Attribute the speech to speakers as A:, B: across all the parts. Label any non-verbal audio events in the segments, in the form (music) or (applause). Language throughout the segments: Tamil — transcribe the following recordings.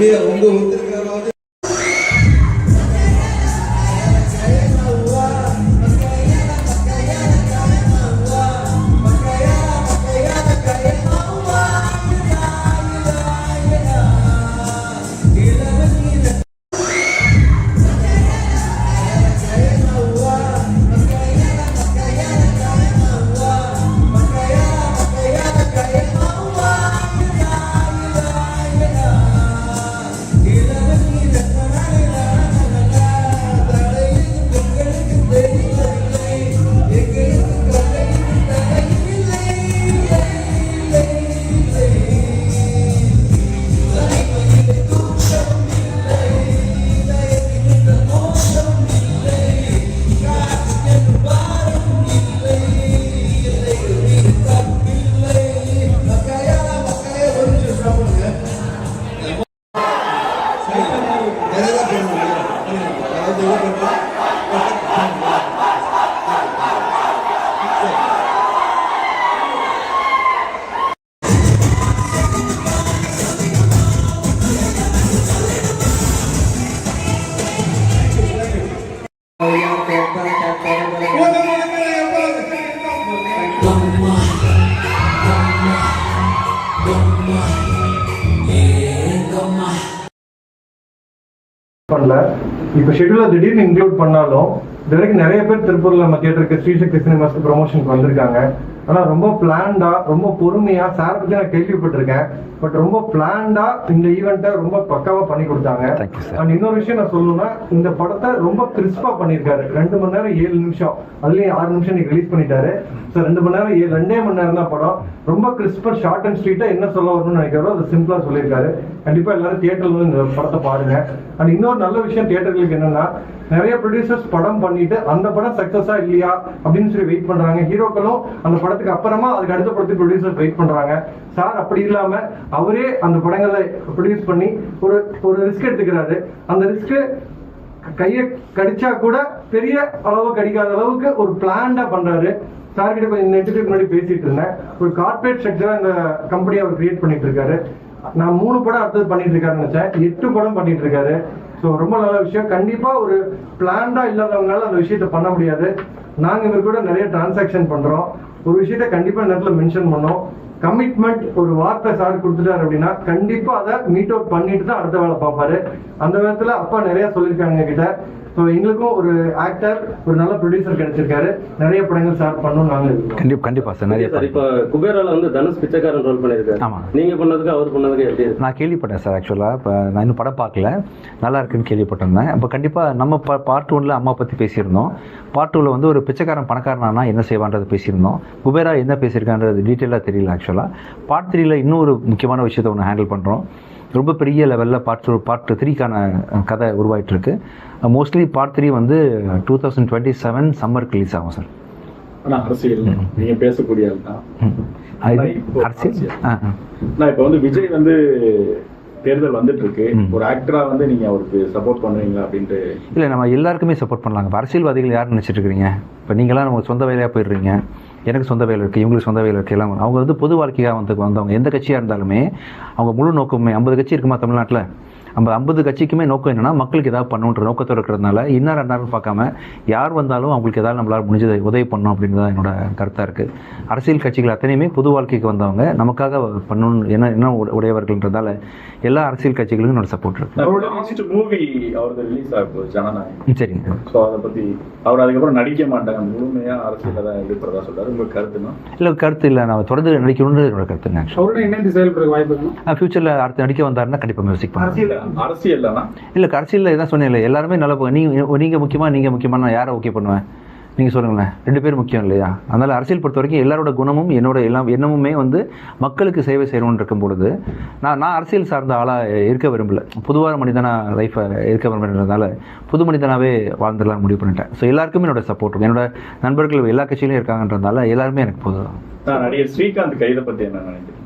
A: உங்க
B: இப்போ திடீர்னு இன்க்ளூட் பண்ணாலும் இது வரைக்கும் நிறைய பேர் திருப்பூர்ல நம்ம தியேட்டருக்கு ஸ்ரீசக்தி சினிமாஸ்க்கு ப்ரொமோஷனுக்கு வந்திருக்காங்க. ஆனா ரொம்ப பிளான்டா ரொம்ப பொறுமையா சார் பத்தி நான் கேள்விப்பட்டிருக்கேன். பட் ரொம்ப பிளான்டா இந்த ஈவெண்ட்டை ரொம்ப பக்காவா பண்ணி கொடுத்தாங்க. அண்ட் இன்னொரு விஷயம் நான் சொல்லணும்னா இந்த படத்தை ரொம்ப கிறிஸ்பா பண்ணியிருக்காரு. ரெண்டு மணி நேரம் ஏழு நிமிஷம். அதுலயும் ஆறு நிமிஷம் நீங்க ரிலீஸ் பண்ணிட்டாரு. ஸோ ரெண்டு மணி நேரம் ஏழு ரெண்டே மணி நேரம் தான் படம். ரொம்ப கிறிஸ்பா ஷார்ட் அண்ட் ஸ்வீட்டா என்ன சொல்ல வரணும்னு நினைக்கிறோம் அது சிம்பிளா சொல்லியிருக்காரு. கண்டிப்பா எல்லாரும் தியேட்டர்ல இந்த படத்தை பாருங்க. அண்ட் இன்னொரு நல்ல விஷயம் தியேட்டர்களுக்கு என்னன்னா நிறைய ப்ரொடியூசர்ஸ் படம் பண்ணிட்டு அந்த படம் சக்சஸா இல்லையா அப்படின்னு சொல்லி வெயிட் பண்றாங்க. ஹீரோக்களும் அந்த படத்துக்கு அப்புறமா அதுக்கு அடுத்த படத்துக்கு ப்ரொடியூசர்ஸ் வெயிட் பண்றாங்க. சார் அப்படி இல்லாம அவரே அந்த படங்களை ப்ரொடியூஸ் பண்ணி ஒரு ஒரு ரிஸ்க் எடுத்துக்கிறாரு. அந்த ரிஸ்க் கையை கடிச்சா கூட பெரிய அளவு கடிக்காத அளவுக்கு ஒரு பிளான்டா பண்றாரு. சார் கிட்ட கொஞ்சம் நெட்டுக்கு முன்னாடி பேசிட்டு இருந்தேன். ஒரு கார்பரேட் ஸ்ட்ரக்சரா இந்த கம்பெனி அவர் கிரியேட் பண்ணிட்டு இருக்காரு. நான் மூணு படம் அடுத்தது பண்ணிட்டு இருக்காருன்னு நினைச்சேன். எட்டு படம் பண்ணிட்டு இருக்காரு. ஸோ ரொம்ப நல்ல விஷயம். கண்டிப்பா ஒரு பிளான்டா இல்லாதவங்களால அந்த விஷயத்த பண்ண முடியாது. நாங்க இவர் கூட நிறைய டிரான்சாக்ஷன் பண்றோம். ஒரு விஷயத்த கண்டிப்பா நேரத்தில் மென்ஷன் பண்ணோம். கமிட்மெண்ட் ஒரு வார்த்தை சார் கொடுத்துட்டாரு அப்படின்னா கண்டிப்பா அதை மீட் அவுட் பண்ணிட்டு தான் அடுத்த வேலை பார்ப்பாரு. அந்த விதத்துல அப்பா நிறைய சொல்லியிருக்காங்க கிட்ட ஸோ எங்களுக்கும் ஒரு ஆக்டர் ஒரு நல்ல ப்ரொடியூசர் கிடைச்சிருக்காரு. நிறைய படங்கள் சார் பண்ணணும்னு நாங்க இருக்கோம்.
C: கண்டிப்பா கண்டிப்பா சார் நிறைய
D: சார் இப்ப குபேரால வந்து தனுஷ் பிச்சைக்காரன் ரோல் பண்ணிருக்காரு
C: ஆமா.
D: நீங்க பண்ணதுக்கு அவர் பண்ணதுக்கு எப்படி
C: நான் கேள்விப்பட்டேன் சார் ஆக்சுவலாக இப்போ நான் இன்னும் படம் பார்க்கல. நல்லா இருக்குன்னு கேள்விப்பட்டிருந்தேன். இப்போ கண்டிப்பாக நம்ம பா பார்ட் ஒன்ல அம்மா பற்றி பேசியிருந்தோம். பார்ட் டூவில் வந்து ஒரு பிச்சைக்காரன் பணக்காரனானா என்ன செய்வான்றது பேசியிருந்தோம். குபேரா என்ன பேசியிருக்கான்றது டீட்டெயிலாக தெரியல ஆக்சுவலாக பார்ட் த்ரீல இன்னொரு முக்கியமான விஷயத்தை ஒன்று ஹேண்டில் பண்ணுறோம் ரொம்ப பெரிய லெவலில் பார்ட் டூ பார்ட் த்ரீக்கான கதை உருவாயிட்டு இருக்கு மோஸ்ட்லி பார்ட் த்ரீ வந்து டூ தௌசண்ட் டுவெண்ட்டி செவன் சம்மருக்கு ரிலீஸ் ஆகும் சார்
E: ஆனா அரசியல் நீங்க பேசக்கூடிய தான்
C: அரசியல்?
E: நான் இப்ப வந்து விஜய் வந்து தேர்தல் வந்துட்டு இருக்கு. ஒரு ஆக்டரா வந்து நீங்க அவருக்கு சப்போர்ட் பண்ணுவீங்களா அப்படின்ட்டு?
C: இல்லை நம்ம எல்லாருக்குமே சப்போர்ட் பண்ணலாங்க. அரசியல்வாதிகள் யார் நினச்சிட்டு இருக்கிறீங்க? இப்போ நீங்களாம் நம்ம சொந்த வேலையாக போயிடுறீங்க. எனக்கு சொந்த வேலை இருக்குது இவங்களுக்கு சொந்த வேலை இருக்குது எல்லாம். அவங்க வந்து பொது வாழ்க்கையாக வந்து வந்தவங்க. எந்த கட்சியாக இருந்தாலுமே அவங்க முழு நோக்கமே ஐம்பது கட்சி இருக்குமா தமிழ்நாட்டில்? நம்ம ஐம்பது கட்சிக்குமே நோக்கம் என்னன்னா மக்களுக்கு ஏதாவது பண்ணணுன்ற நோக்கத்தோட இருக்கிறதுனால இன்னார் அன்னாரும் பார்க்காம யார் வந்தாலும் அவங்களுக்கு ஏதாவது நம்மளால் முடிஞ்சதை உதவி பண்ணணும் அப்படின்றது தான் என்னோட கருத்தாக இருக்குது அரசியல் கட்சிகள் அத்தனையுமே பொது வாழ்க்கைக்கு வந்தவங்க. நமக்காக பண்ணணும் என்ன என்ன உட- உடையவர்கள்ன்றதால எல்லா அரசியல் கட்சிகளுக்கும் என்னோட சப்போர்ட் இருக்கு.
E: அவரோட லாஸ்ட் மூவி அவரது ரிலீஸ் ஆக போகுது ஜனநாயகம்.
C: சரிங்க.
E: ஸோ அதை பத்தி அவர் அதுக்கப்புறம் நடிக்க மாட்டாங்க. முழுமையா அரசியல தான் இருக்கிறதா சொல்றாரு. உங்க கருத்துனா
C: இல்லை கருத்து இல்லை. நான் தொடர்ந்து நடிக்கணுன்றது என்னோட கருத்துங்க
F: அவருடன் இணைந்து செயல்பட வாய்ப்பு
C: ஃபியூச்சரில் அடுத்து நடிக்க வந்தாருன்னா கண்டிப்பாக மியூசிக் பண்ணுவேன்
E: அரசியல்னா
C: இல்லை அரசியலில் இதான் சொன்னேன் எல்லாருமே நல்ல போ- நீங்க நீங்கள் முக்கியமாக நீங்கள் முக்கியமாக நான் யாரை ஓகே பண்ணுவேன்? நீங்கள் சொல்லுங்களேன் ரெண்டு பேரும் முக்கியம் இல்லையா? அதனால் அரசியல் பொறுத்த வரைக்கும் எல்லாரோட குணமும் என்னோட எல்லாம் எண்ணமுமே வந்து மக்களுக்கு சேவை செய்யணும்னு இருக்கும் பொழுது நான் நான் அரசியல் சார்ந்த ஆளாக இருக்க விரும்பல. பொதுவான மனிதனாக லைஃப்பை இருக்க விரும்புறதுனால புது மனிதனாகவே வாழ்ந்துடலாம் முடிவு பண்ணிட்டேன். ஸோ எல்லாருக்குமே என்னோட சப்போர்ட் என்னோட நண்பர்கள் எல்லா கட்சியிலையும் இருக்காங்கன்றதால எல்லாருமே எனக்கு பொது
E: நான் நடிகர் ஸ்ரீகாந்த் கைதை பத்தி என்ன நினைக்கிறீங்க?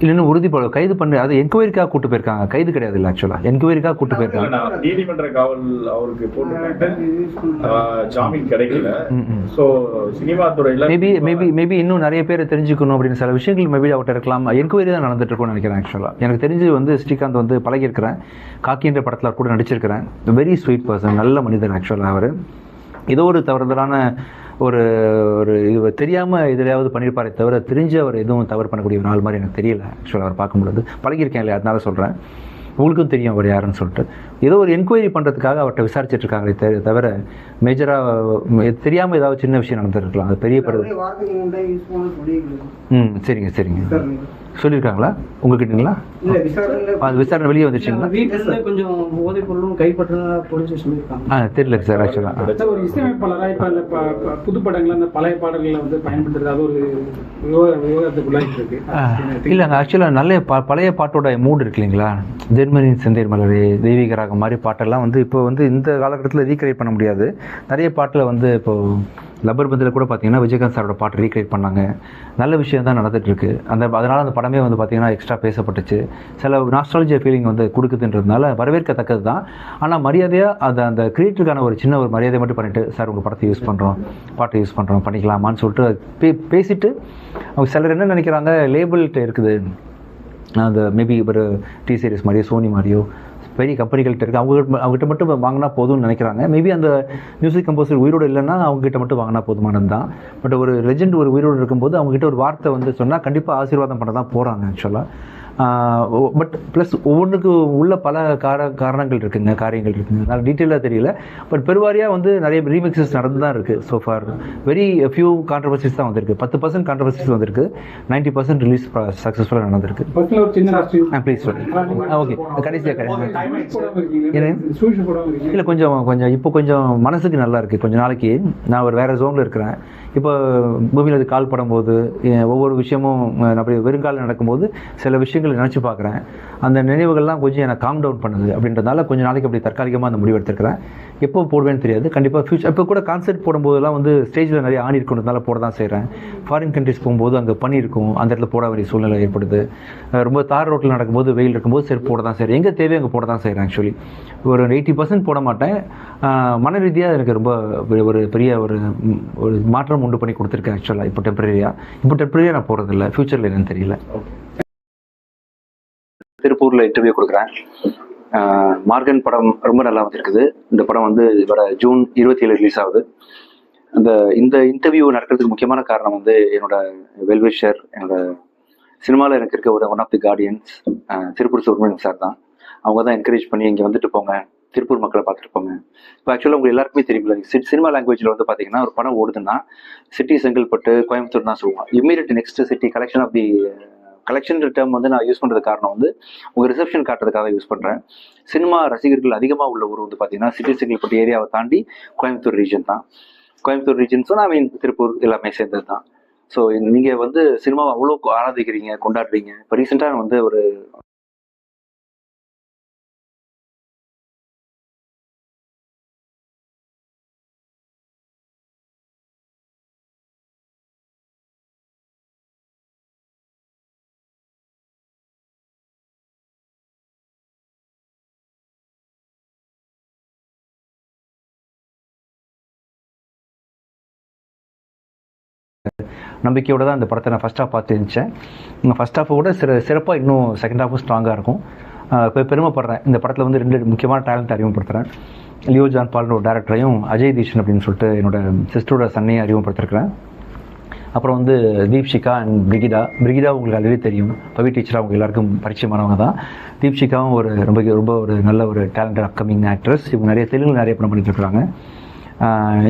C: இல்லைன்னு உறுதிப்பட கைது பண்ணி அது என்கொயரிக்காக கூட்டு போயிருக்காங்க. கைது கிடையாது இல்லை ஆக்சுவலாக என்கொயரிக்காக கூட்டு போயிருக்காங்க.
E: நீதிமன்ற காவல் அவருக்கு ஆஹ், ஜாமீன் கிடைக்கல. சோ சினிமா துறையில
C: மேபி மேபி மேபி இன்னும் நிறைய பேர் தெரிஞ்சுக்கணும் அப்படின்னு சில விஷயங்கள் மேபி அவர்கிட்ட இருக்கலாம். என்கொயரி தான் நடந்துட்டு இருக்கும்னு நினைக்கிறேன் ஆக்சுவலாக எனக்கு தெரிஞ்சு வந்து ஸ்ரீகாந்த் வந்து பழகியிருக்கிறேன். காக்கின்ற படத்தில் கூட நடிச்சிருக்கிறேன். வெரி ஸ்வீட் பர்சன் நல்ல மனிதர் ஆக்சுவலாக அவர். ஏதோ ஒரு தவறுதலான ஒரு ஒரு இது தெரியாமல் எதிலையாவது பண்ணியிருப்பாரே தவிர தெரிஞ்சு அவர் எதுவும் தவறு பண்ணக்கூடிய ஒரு ஆள் மாதிரி எனக்கு தெரியல. ஆக்சுவலாக அவர் பார்க்கும்பொழுது பழகியிருக்கேன் இல்லையா? அதனால சொல்கிறேன் உங்களுக்கும் தெரியும் அவர் யாருன்னு சொல்லிட்டு. ஏதோ ஒரு என்கொயரி பண்ணுறதுக்காக அவர்கிட்ட விசாரிச்சுட்டு இருக்காங்களே தவிர மேஜராக தெரியாமல் ஏதாவது சின்ன விஷயம் நடந்திருக்கலாம். அது பெரிய
G: சொல்லியிருக்கணும்
C: ம் சரிங்க சரிங்க. சொல்லியிருக்காங்களா? உங்ககிட்டங்களா? அது விசாரணை வெளியே வந்துச்சுங்களா
F: வீட்டுல கொஞ்சம் போதைப் பொருளும் கைப்பற்றதா போலீஸ் சொல்லியிருக்காங்க.
C: ஆ தெரியல சார் ஆக்சுவலாக
F: ஒரு இசையமைப்பாளரா இப்ப அந்த புது படங்கள்ல அந்த பழைய பாடல்களை வந்து பயன்படுத்துறது அது ஒரு விவா- விவாதத்துக்குள்ளாயிட்டு இருக்கு.
C: இல்லைங்க ஆக்சுவலாக நல்ல ப பழைய பாட்டோட மூடு இருக்கு இல்லைங்களா? ஜெர்மனியின் செந்தேர் மலரே தெய்வீக ராகம் மாதிரி பாட்டெல்லாம் வந்து இப்போ வந்து இந்த காலகட்டத்தில் ரீக்ரியேட் பண்ண முடியாது. நிறைய பாட்டில் வந்து இப்போ லப்பர் பந்தில் கூட பார்த்தீங்கன்னா விஜயகாந்த் சாரோட பாட்டு ரீக்ரியேட் பண்ணாங்க. நல்ல விஷயம் தான் நடந்துட்டு இருக்கு அந்த அதனால் அந்த படமே வந்து பார்த்தீங்கன்னா எக்ஸ்ட்ரா பேசப்பட்டுச்சு. சில நாஸ்ட்ராலஜியா ஃபீலிங் வந்து கொடுக்குதுன்றதுனால வரவேற்கத்தக்கது தான். ஆனால் மரியாதையாக அந்த அந்த கிரியேட்டருக்கான ஒரு சின்ன ஒரு மரியாதை மட்டும் பண்ணிட்டு சார் உங்கள் படத்தை யூஸ் பண்ணுறோம் பாட்டை யூஸ் பண்ணுறோம் பண்ணிக்கலாமான்னு சொல்லிட்டு பே பேசிட்டு அவங்க சிலர் என்ன நினைக்கிறாங்க லேபிள்கிட்ட இருக்குது. அந்த மேபி ஒரு டி சீரிஸ் மாதிரியோ சோனி மாதிரியோ பெரிய கம்பெனிகள்கிட்ட இருக்குது அவங்க அவங்ககிட்ட மட்டும் வாங்கினா போதும்னு நினைக்கிறாங்க. மேபி அந்த மியூசிக் கம்போசர் உயிரோடு இல்லைன்னா அவங்ககிட்ட மட்டும் வாங்கினா போதுமானது தான். பட் ஒரு லெஜெண்ட் ஒரு உயிரோடு இருக்கும்போது அவங்ககிட்ட ஒரு வார்த்தை வந்து சொன்னால் கண்டிப்பாக ஆசீர்வாதம் பண்ண தான் போகிறாங்க ஆக்சுவலாக பட் ப்ளஸ் ஒவ்வொன்றுக்கு உள்ள பல கார காரணங்கள் இருக்குங்க காரியங்கள் இருக்குங்க. அதனால் டீட்டெயிலாக தெரியல. பட் பெருவாரியாக வந்து நிறைய ரீமிக்ஸஸ் நடந்து தான் இருக்குது so far very few controversies தான் வந்திருக்கு. பத்து பர்சன்ட் கான்ட்ரவர்சிஸ் வந்திருக்கு. நைன்ட்டி பர்சன்ட் ரிலீஸ் சக்ஸஸ்ஃபுல்லாக நடந்திருக்கு. ப்ளீஸ் ஓகே கடைசியாக
F: இருக்கீங்க.
C: இல்லை கொஞ்சம் கொஞ்சம் இப்போ கொஞ்சம் மனசுக்கு நல்லா இருக்குது கொஞ்ச நாளைக்கு நான் ஒரு வேறு ஜோனில் இருக்கிறேன். இப்போ பூமியில் அது கால் படும்போது ஒவ்வொரு விஷயமும் அப்படி வெறுங்காலம் நடக்கும்போது சில விஷயங்களை நினச்சி பார்க்குறேன். அந்த நினைவுகள்லாம் கொஞ்சம் எனக்கு காம் டவுன் பண்ணுது அப்படின்றதால கொஞ்சம் நாளைக்கு அப்படி தற்காலிகமாக அந்த முடிவு எடுத்துருக்கிறேன். எப்போ போடுவேன்னு தெரியாது. கண்டிப்பாக ஃபியூச்சர் இப்போ கூட கான்சர்ட் போடும்போதெல்லாம் வந்து ஸ்டேஜில் நிறைய ஆணி இருக்கிறதுனால போட தான் செய்கிறேன் ஃபாரின் கண்ட்ரிஸ் போகும்போது அங்கே பனி இருக்கும். அந்த இடத்துல போட வேண்டிய சூழ்நிலை ஏற்படுது. ரொம்ப தார் ரோட்டில் நடக்கும்போது வெயில் இருக்கும்போது சரி போட தான் செய்கிறேன் எங்கே தேவையோ அங்கே போட தான் செய்கிறேன் ஆக்சுவலி ஒரு எயிட்டி பர்சன்ட் போட மாட்டேன். மன ரீதியாக எனக்கு ரொம்ப ஒரு- ஒரு பெரிய ஒரு ஒரு மாற்றம் உண்டு பண்ணி கொடுத்துருக்கேன் ஆக்சுவலாக இப்போ டெம்பரரியாக இப்போ டெம்பரரியாக நான் போகிறதில்ல ஃப்யூச்சரில் என்னன்னு தெரியல. திருப்பூரில் இன்டர்வியூ கொடுக்குறேன். மார்கன் படம் ரொம்ப நல்லா வந்திருக்குது. இந்த படம் வந்து வர ஜூன் இருபத்தி ஏழு ரிலீஸ் ஆகுது. அந்த இந்த இன்டர்வியூ நடக்கிறதுக்கு முக்கியமான காரணம் வந்து என்னோட வெல்விஷர் என்னோட சினிமாவில் எனக்கு இருக்க ஒரு one of the guardians Tiruppur Subramaniam sir தான். அவங்க தான் என்கரேஜ் பண்ணி இங்கே வந்துட்டு போங்க. திருப்பூர் மக்களை பார்த்துருப்போங்க. இப்போ ஆக்சுவலாக உங்களுக்கு எல்லாருக்குமே தெரியும்ல சி- சினிமா லாங்குவேஜில் வந்து பார்த்தீங்கன்னா ஒரு படம் ஓடுதுன்னா சிட்டி செங்கல்பட்டு கோயம்புத்தூர் தான் சொல்லுவோம் immediate next city collection of the collection term வந்து நான் யூஸ் பண்ணுறது காரணம் வந்து உங்கள் ரிசப்ஷன் காட்டுறதுக்காக யூஸ் பண்ணுறேன் சினிமா ரசிகர்கள் அதிகமாக உள்ள ஊர் வந்து பார்த்தீங்கன்னா சிட்டி செங்கல்பட்டு ஏரியாவை தாண்டி கோயம்புத்தூர் ரீஜன் தான். கோயம்புத்தூர் ரீஜன்ஸும் நான் மீன் திருப்பூர் எல்லாமே சேர்ந்தது தான். ஸோ நீங்கள் வந்து சினிமாவை அவ்வளோ ஆராதிக்கிறீங்க கொண்டாடுறீங்க. இப்போ ரீசெண்டாக வந்து ஒரு நம்பிக்கையோடு தான் இந்த படத்தை நான் ஃபஸ்ட் ஹாஃப் பார்த்து இருந்துச்சேன். ஃபஸ்ட் ஹாஃப் கூட சிற சிறப்பாக இன்னும் செகண்ட் ஹாஃபும் ஸ்ட்ராங்காக இருக்கும். இப்போ பெருமைப்படுறேன். இந்த படத்தில் வந்து ரெண்டு முக்கியமான டேலண்ட் அறிமுகப்படுத்துகிறேன் லியோ ஜான் பால்னு ஒரு டேரக்டரையும் அஜய் தீஷன் அப்படின்னு சொல்லிட்டு என்னோட சிஸ்டரோட சன்னையும் அறிமுகப்படுத்திருக்கிறேன். அப்புறம் வந்து தீப்ஷிகா அண்ட் பிரிகிதா. பிரிகிதா உங்களுக்கு ஆல்ரெடி தெரியும். பவி டீச்சராக அவங்க எல்லாருக்கும் பரிச்சயமானவங்க தான். தீப்ஷிகாவும் ஒரு ரொம்ப ரொம்ப ஒரு நல்ல ஒரு டேலண்டட் அப்கமிங் ஆக்ட்ரஸ் இவங்க நிறைய தெலுங்கு நிறைய படம் பண்ணிட்டுருக்காங்க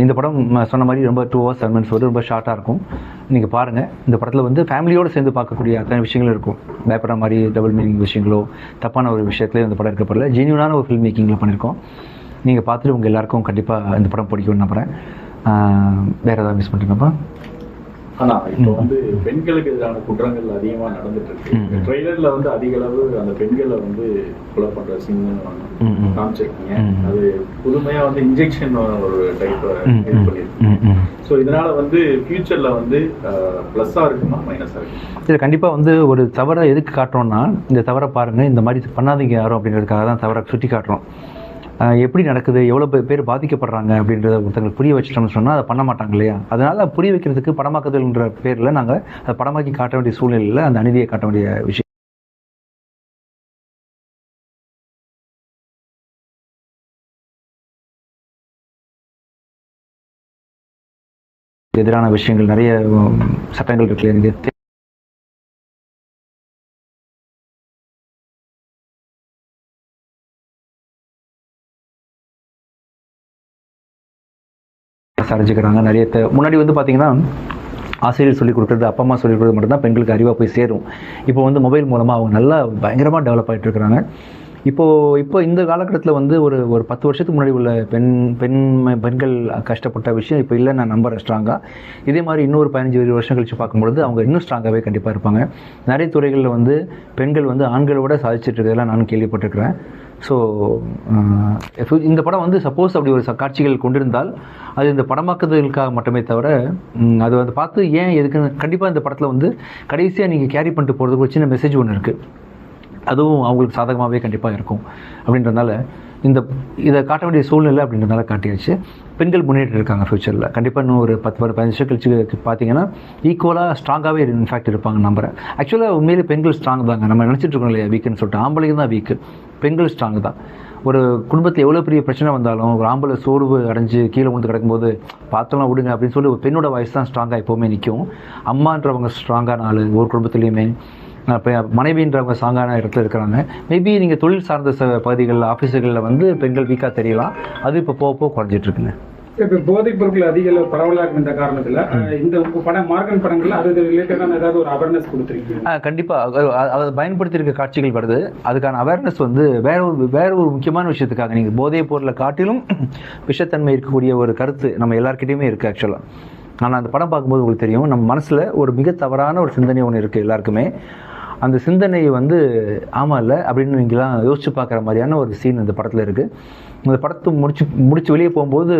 C: இந்த படம் சொன்ன மாதிரி ரொம்ப டூ ஹவர்ஸ் செவன் மினிட்ஸ் வந்து ரொம்ப ஷார்ட்டாக இருக்கும். நீங்கள் பாருங்கள் இந்த படத்தில் வந்து ஃபேமிலியோடு சேர்ந்து பார்க்கக்கூடிய அத்தனை விஷயங்களும் இருக்கும். பயப்படுற மாதிரி டபுள் மீனிங் விஷயங்களோ தப்பான ஒரு விஷயத்துலேயே இந்த படம் இருக்கப்படல ஜென்யூனான ஒரு ஃபில்ம் மேக்கிங்கில் பண்ணியிருக்கோம் நீங்கள் பார்த்துட்டு உங்கள் எல்லாருக்கும் கண்டிப்பாக இந்த படம் பிடிக்கும்னு நம்புகிறேன் வேறு ஏதாவது மிஸ் பண்ணுறீங்கப்பா
E: ஆனா இப்போ வந்து பெண்களுக்கு எதிரான குற்றங்கள் அதிகமா நடந்துட்டு இருக்கு. ட்ரெய்லர்ல வந்து அதிக அளவு அந்த பெண்களை வந்து கொலை பண்ற சீன். காமிச்சிருக்கீங்க. அது புதுமையா வந்து இன்ஜெக்ஷன் ஒரு டைப் இது. பண்ணிருக்கீங்க. ஸோ இதனால வந்து ஃபியூச்சர்ல வந்து ப்ளஸ்ஸா இருக்குமா மைனஸா இருக்குமா
C: இது கண்டிப்பாக வந்து ஒரு தவறை எதுக்கு காட்டுறோம்னா இந்த தவறை பாருங்க இந்த மாதிரி பண்ணாதீங்க யாரும் அப்படிங்கிறதுக்காக தான் தவறை சுட்டி காட்டுறோம் எப்படி நடக்குது எவ்வளோ பேர் பாதிக்கப்படுறாங்க அப்படின்றத ஒருத்தங்களுக்கு புரிய வச்சிட்டோம்னு சொன்னால் அதை பண்ண மாட்டாங்க இல்லையா? அதனால் புரிய வைக்கிறதுக்கு படமாக்குதல்ன்ற பேரில் நாங்கள் அதை படமாக்கி காட்ட வேண்டிய சூழ்நிலையில் அந்த அநீதியை காட்ட வேண்டிய விஷயம். எதிரான விஷயங்கள் நிறைய சட்டங்கள் இருக்கு எனக்கு நிறைய முன்னாடி வந்து பார்த்தீங்கன்னா ஆசிரியர் சொல்லிக் கொடுக்குறது அப்பா அம்மா சொல்லிக் கொடுக்குறது மட்டும்தான் பெண்களுக்கு அறிவாக போய் சேரும். இப்போ வந்து மொபைல் மூலமாக அவங்க நல்லா பயங்கரமாக டெவலப் ஆகிட்டு இருக்கிறாங்க. இப்போது இப்போ இந்த காலகட்டத்தில் வந்து ஒரு ஒரு பத்து வருஷத்துக்கு முன்னாடி உள்ள பெண் பெண் பெண்கள் கஷ்டப்பட்ட விஷயம் இப்போ இல்லை நான் நம்புகிறேன் ஸ்ட்ராங்காக இதே மாதிரி இன்னொரு பதினஞ்சு இருபது வருஷம் கழிச்சு பார்க்கும்பொழுது அவங்க இன்னும் ஸ்ட்ராங்காகவே கண்டிப்பாக இருப்பாங்க. நிறைய துறைகளில் வந்து பெண்கள் வந்து ஆண்களை விட சாதிச்சிட்டு இருக்கிறதெல்லாம் நான் கேள்விப்பட்டிருக்கிறேன். ஸோ uh, இந்த படம் வந்து சப்போஸ் அப்படி ஒரு காட்சிகள் கொண்டிருந்தால் அது இந்த படமாக்குதலுக்காக மட்டுமே தவிர அது வந்து பார்த்து ஏன் எதுக்குன்னு கண்டிப்பாக இந்த படத்தில் வந்து கடைசியாக நீங்கள் கேரி பண்ணிட்டு போகிறதுக்கு ஒரு சின்ன மெசேஜ் ஒன்று இருக்குது அதுவும் அவங்களுக்கு சாதகமாகவே கண்டிப்பாக இருக்கும். அப்படின்றதுனால இந்த இதை காட்ட வேண்டிய சூழ்நிலை அப்படின்றதுனால காட்டியாச்சு. பெண்கள் முன்னேற்றம் இருக்காங்க ஃப்யூச்சரில் கண்டிப்பாக இன்னும் ஒரு பத்து ஒரு பதினஞ்சு கழிச்சு பார்த்தீங்கன்னா ஈக்குவலாக ஸ்ட்ராங்காகவே இன்ஃபேக்ட் இருப்பாங்க நம்புறேன். ஆக்சுவலாக உண்மையிலே பெண்கள் ஸ்ட்ராங் தாங்க. நம்ம நினச்சிட்டு இருக்கோம் இல்லையா வீக்குன்னு சொல்லிட்டு. ஆம்பளைங்க தான் வீக்கு பெண்கள் ஸ்ட்ராங் தான். ஒரு குடும்பத்தில் எவ்வளோ பெரிய பிரச்சனை வந்தாலும் ஒரு ஆம்பளை சோர்வு அடைஞ்சு கீழே விழுந்து கிடக்கும்போது பார்த்தலாம் விடுங்க அப்படின்னு சொல்லி ஒரு பெண்ணோட வயசு தான் ஸ்ட்ராங்காக எப்போவுமே நிற்கும் அம்மான்றவங்க ஸ்ட்ராங்கான ஆள் ஒரு குடும்பத்துலேயுமே. இப்போ மனைவின்றவங்க ஸ்ட்ராங்கான இடத்துல இருக்கிறாங்க. மேபி நீங்கள் தொழில் சார்ந்த பகுதிகளில் ஆஃபீஸுகளில் வந்து பெண்கள் வீக்காக தெரியலாம். அது இப்போ போக போக குறைஞ்சிட்டு இருக்குங்க.
F: இப்போ போதைப் பொருட்கள் அதிக பரவலாக இருந்த காரணத்துல இந்த படம் மார்கன் படங்கள்ல அது ரிலேட்டடான ஏதாவது ஒரு அவேர்னஸ் கொடுத்துருக்கீங்க?
C: கண்டிப்பாக அதை பயன்படுத்தியிருக்க காட்சிகள் வருது. அதுக்கான அவேர்னஸ் வந்து வேற ஒரு வேற ஒரு முக்கியமான விஷயத்துக்காக நீங்கள் போதைப் பொருளை காட்டிலும் (clears throat) விஷத்தன்மை இருக்கக்கூடிய ஒரு கருத்து நம்ம எல்லாருக்கிட்டையுமே இருக்குது ஆக்சுவலாக ஆனால் அந்த படம் பார்க்கும்போது உங்களுக்கு தெரியும் நம்ம மனசில் ஒரு மிக தவறான ஒரு சிந்தனை ஒன்று இருக்குது எல்லாருக்குமே. அந்த சிந்தனையை வந்து ஆமாம் இல்லை அப்படின்னு நீங்களாம் யோசிச்சு பார்க்குற மாதிரியான ஒரு சீன் இந்த படத்தில் இருக்குது அந்த படத்தை முடிச்சு முடிச்சு வெளியே போகும்போது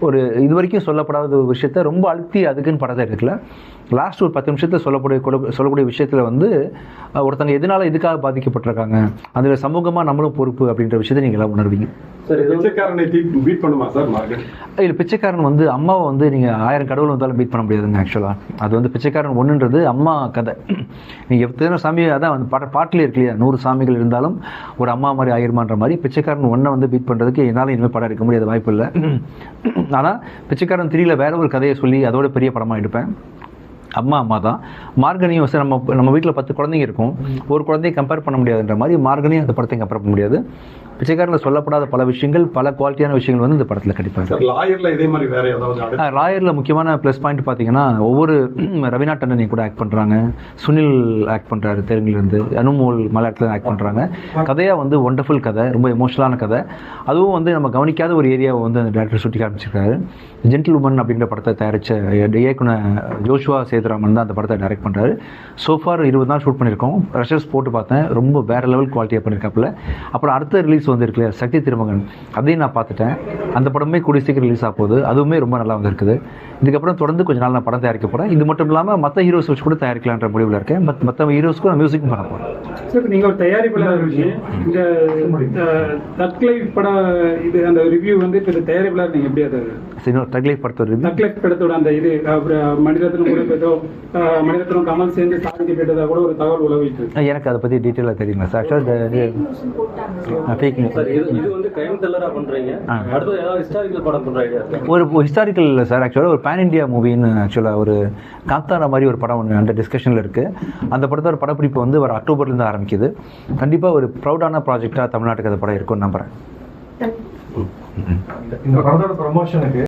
C: ஒரு இது வரைக்கும் சொல்லப்படாத ஒரு விஷயத்த ரொம்ப அழுத்தி அதுக்குன்னு படத்தை எடுக்கல. லாஸ்ட் ஒரு பத்து நிமிஷத்தில் சொல்லக்கூடிய கூட- சொல்லக்கூடிய விஷயத்தில் வந்து ஒருத்தங்க எதனால இதுக்காக பாதிக்கப்பட்டிருக்காங்க? அதில் சமூகமாக நம்மளும் பொறுப்பு அப்படின்ற விஷயத்தை நீங்கள் எல்லாம் உணர்வீங்க. இல்லை பிச்சைக்காரன் வந்து அம்மாவை வந்து நீங்கள் ஆயிரம் கடவுள் வந்தாலும் பீட் பண்ண முடியாதுங்க ஆக்சுவலாக அது வந்து பிச்சைக்காரன் ஒன்றுன்றது அம்மா கதை. நீங்கள் எத்தனை சாமி அதான் வந்து பாட்டு பாட்டிலே இருக்கு இல்லையா? நூறு சாமிகள் இருந்தாலும் ஒரு அம்மா மாதிரி ஆயிருமான்ற மாதிரி பிச்சைக்காரன் ஒன்றை வந்து பீட் பண்ணுறதுக்கு என்னால் இனிமேல் படம் எடுக்க முடியாத வாய்ப்பு இல்லை. ஆனால் பிச்சைக்காரன் த்ரீல வேற ஒரு கதையை சொல்லி அதோட பெரிய படமாக எடுப்பேன். அம்மா அம்மா தான். மார்கனியும் வந்து நம்ம நம்ம வீட்டில் பத்து குழந்தைங்க இருக்கும். ஒரு குழந்தையை கம்பேர் பண்ண முடியாதுன்ற மாதிரி மார்கனியும் அந்த படத்தையும் கம்பேர் பண்ண முடியாது. பிச்சைக்காரனில் சொல்லப்படாத பல விஷயங்கள் பல குவாலிட்டியான விஷயங்கள் வந்து இந்த படத்தில் கண்டிப்பாக
H: சார் லாயர்ல இதே மாதிரி வேற ஏதாவது
C: ராயரில் முக்கியமான ப்ளஸ் பாயிண்ட் பார்த்தீங்கன்னா ஒவ்வொரு (clears throat) ரவீனா டண்டனி கூட ஆக்ட் பண்ணுறாங்க சுனில் ஆக்ட் பண்ணுறாரு தெலுங்குலேருந்து. அனுமோல் மலையாளத்தில் ஆக்ட் பண்ணுறாங்க கதையாக வந்து ஒண்டர்ஃபுல் கதை ரொம்ப எமோஷனலான கதை. அதுவும் வந்து நம்ம கவனிக்காத ஒரு ஏரியாவை வந்து அந்த டேரக்டர் சுட்டி காமிச்சிருக்காரு. ஜென்டில் உமன் அப்படின்ற படத்தை தயாரித்த இயக்குனர் ஜோஷுவா சேதுராமன் தான் அந்த படத்தை டைரக்ட் பண்ணுறாரு சோஃபார் இருபது நாள் ஷூட் பண்ணியிருக்கோம். ப்ரெஷர்ஸ் போட்டு பார்த்தேன். ரொம்ப வேற லெவல் குவாலிட்டியாக பண்ணியிருக்காப்புல. அப்புறம் அடுத்த ரிலீஸ் வந்து இருக்கு இல்லையா சக்தி திருமகன். அதையும் நான் பார்த்துட்டேன். அந்த படமே கூடிய சீக்கிரம் ரிலீஸ் ஆக போகுது. அதுவுமே ரொம்ப நல்லா வந்திருக்குது. இதுக்கப்புறம் தொடர்ந்து கொஞ்ச நாள் நான் படம் தயாரிக்க போகிறேன் இது மட்டும் இல்லாமல் மற்ற ஹீரோஸ் வச்சு கூட தயாரிக்கலான்ற முடிவில் இருக்கேன். மத் மற்ற ஹீரோஸ்க்கும் நான் மியூசிக்கும் பண்ண போகிறேன்
F: சார் இப்போ நீங்க ஒரு தயாரிப்பாளர் இந்த தக் லைஃப் படம் இது அந்த ரிவ்யூ வந்து இப்போ தயாரிப்பாளர் நீங்க எப்படி அதை?
C: சரி தக்லை படத்தை ஒரு
F: தக் லைஃப் படத்தோட அந்த இது அப்புறம் மணிரத்னம் கூட (coughs) ஏதோ மணிரத்னம் கமல் சேர்ந்து சாந்தி போயிட்டதா கூட ஒரு தகவல் இருக்கு
C: எனக்கு அதை பற்றி டீட்டெயிலாக தெரியுங்களா சார்
D: இது வந்து கிரைம் த்ரில்லரா பண்றீங்க. அடுத்து ஏதாவது ஹிஸ்டாரிக்கல் படம் இருக்கா?
C: ஒரு ஹிஸ்டாரிக்கல் இல்லை சார் ஆக்சுவலாக ஒரு பேன் இண்டியா மூவின்னு ஆக்சுவலாக ஒரு காந்தாரா மாதிரி ஒரு படம் ஒன்று அந்த டிஸ்கஷனில் இருக்குது அந்த படத்தோட படப்பிடிப்பு வந்து ஒரு அக்டோபர்லேருந்து ஆரம்பிக்குது. கண்டிப்பாக ஒரு ப்ரௌடான ப்ராஜெக்டாக தமிழ்நாட்டுக்கு அந்த படம் இருக்கும்னு நம்புகிறேன்
B: இந்த படத்தோட ப்ரமோஷனுக்கு